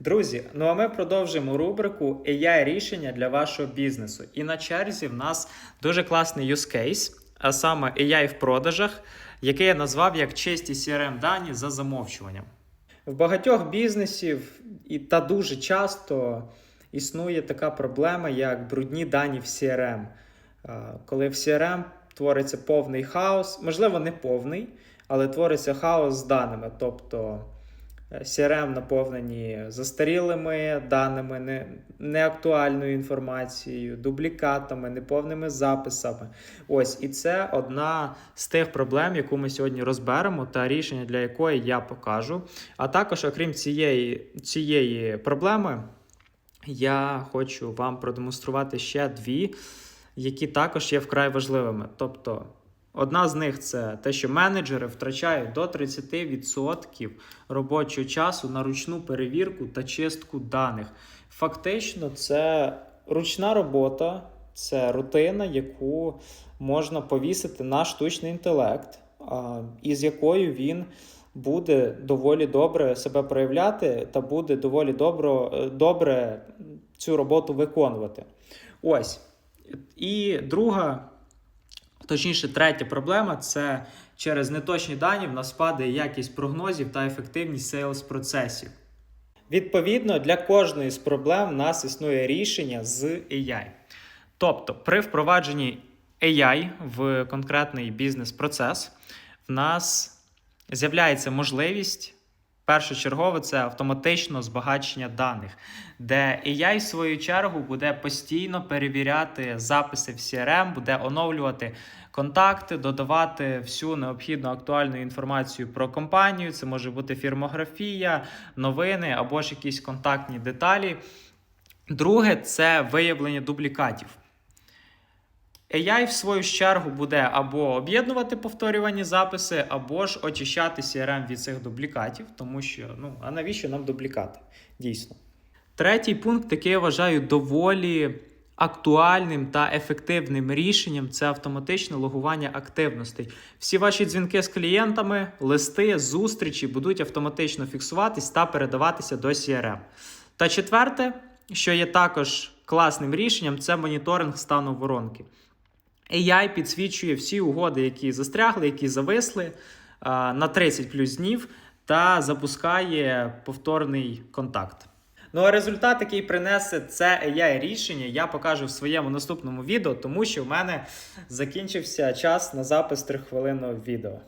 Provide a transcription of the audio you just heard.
Друзі, ну а ми продовжуємо рубрику AI рішення для вашого бізнесу. І на черзі в нас дуже класний use case, а саме AI в продажах, який я назвав як чисті CRM дані за замовчуванням. В багатьох бізнесів і та дуже часто існує така проблема, як брудні дані в CRM. Коли в CRM твориться повний хаос, можливо, не повний, але твориться хаос з даними. Тобто CRM наповнені застарілими даними, не, неактуальною інформацією, дублікатами, неповними записами. Ось, і це одна з тих проблем, яку ми сьогодні розберемо, та рішення для якої я покажу. А також, окрім цієї, цієї проблеми, я хочу вам продемонструвати ще дві, які також є вкрай важливими. Тобто, одна з них це те, що менеджери втрачають до 30% робочого часу на ручну перевірку та чистку даних. Фактично, це ручна робота, це рутина, яку можна повісити на штучний інтелект, із якою він буде доволі добре себе проявляти та буде доволі добро, добре цю роботу виконувати. Ось. І друга, точніше, третя проблема це через неточні дані в нас падає якість прогнозів та ефективність сейлс процесів. Відповідно, для кожної з проблем в нас існує рішення з AI. Тобто, при впровадженні AI в конкретний бізнес-процес, в нас з'являється можливість. Першочергове це автоматично збагачення даних, де AI, в свою чергу, буде постійно перевіряти записи в CRM, буде оновлювати контакти, додавати всю необхідну актуальну інформацію про компанію. Це може бути фірмографія, новини або ж якісь контактні деталі. Друге це виявлення дублікатів. AI, в свою чергу, буде або об'єднувати повторювані записи, або ж очищати CRM від цих дублікатів, тому що ну, а навіщо нам дублікати? Дійсно. Третій пункт, який я вважаю доволі актуальним та ефективним рішенням, це автоматичне логування активностей. Всі ваші дзвінки з клієнтами, листи, зустрічі будуть автоматично фіксуватись та передаватися до CRM. Та четверте, що є також класним рішенням, це моніторинг стану воронки. AI підсвічує всі угоди, які застрягли, які зависли на 30 плюс днів, та запускає повторний контакт. Ну а результат, який принесе це AI рішення, я покажу в своєму наступному відео, тому що в мене закінчився час на запис 3 хвилинного відео.